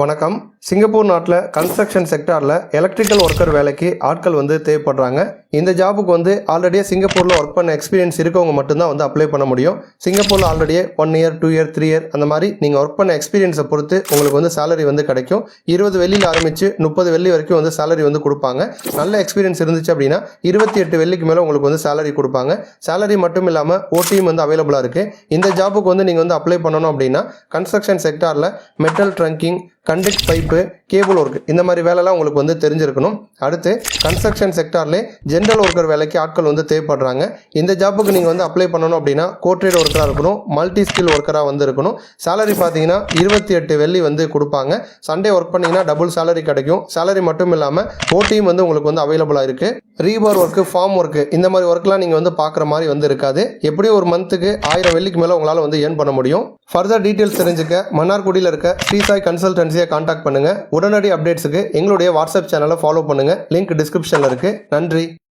வணக்கம். சிங்கப்பூர் நாட்டில் கன்ஸ்ட்ரக்ஷன் செக்டாரில் எலக்ட்ரிக்கல் ஒர்க்கர் வேலைக்கு ஆட்கள் வந்து தேவைப்படுறாங்க. இந்த ஜாபுக்கு வந்து ஆல்ரெடியே சிங்கப்பூரில் ஒர்க் பண்ண எக்ஸ்பீரியன்ஸ் இருக்கவங்க மட்டும்தான் வந்து அப்ளை பண்ண முடியும். சிங்கப்பூரில் ஆல்ரெடியே one year two year three year அந்த மாதிரி நீங்கள் ஒர்க் பண்ண எக்ஸ்பீரியன்ஸை பொறுத்து உங்களுக்கு வந்து சேலரி வந்து கிடைக்கும். இருபது வெள்ளியில் ஆரம்பித்து முப்பது வெள்ளி வரைக்கும் வந்து சேலரி வந்து கொடுப்பாங்க. நல்ல எக்ஸ்பீரியன்ஸ் இருந்துச்சு அப்படின்னா இருபத்தி எட்டு வெள்ளிக்கு மேலே உங்களுக்கு வந்து சேலரி கொடுப்பாங்க. சேலரி மட்டும் இல்லாமல் ஓட்டியும் வந்து அவைலபிளாக இருக்குது இந்த ஜாபுக்கு வந்து நீங்கள் வந்து அப்ளை பண்ணணும் அப்படின்னா கன்ஸ்ட்ரக்ஷன் செக்டாரில் metal trunking conduct pipe cable work இந்த மாதிரி வேலைலாம் உங்களுக்கு வந்து தெரிஞ்சிருக்கணும். அடுத்து கன்ஸ்ட்ரக்ஷன் செக்டார்லே ஜென்ரல் ஒர்க்கர் வேலைக்கு ஆட்கள் வந்து தேவைப்படுறாங்க. இந்த ஜாப்புக்கு நீங்கள் வந்து அப்ளை பண்ணணும் அப்படின்னா கோட்ரேட் ஒர்க்கராக இருக்கணும் மல்டி ஸ்கில் ஒர்க்கராக வந்து இருக்கணும். சேலரி பார்த்தீங்கன்னா இருபத்தி எட்டு வெள்ளி வந்து கொடுப்பாங்க. சண்டே ஒர்க் பண்ணிங்கன்னா டபுள் சேலரி கிடைக்கும். சேலரி மட்டும் இல்லாமல் ஓட்டியும் வந்து உங்களுக்கு வந்து அவைலபிளாக இருக்குது ரீபார் ஒர்க்கு ஃபார்ம் ஒர்க்கு இந்த மாதிரி ஒர்க்லாம் நீங்கள் வந்து பார்க்குற மாதிரி வந்து இருக்காது. எப்படியும் ஒரு மந்த்துக்கு ஆயிரம் வெள்ளிக்கு மேலே உங்களால் வந்து ஏர்ன் பண்ண முடியும். ஃபர்தர் டீட்டெயில்ஸ் தெரிஞ்சுக்க மன்னார்குடியில் இருக்க ஸ்ரீசாய் ஏஜென்சியை காண்டாக்ட் பண்ணுங்கள் உடனடி அப்டேட்ஸுக்கு எங்களுடைய வாட்ஸ்அப் சேனலை ஃபாலோ பண்ணுங்கள் லிங்க் டிஸ்கிரிப்ஷனில் இருக்குது நன்றி.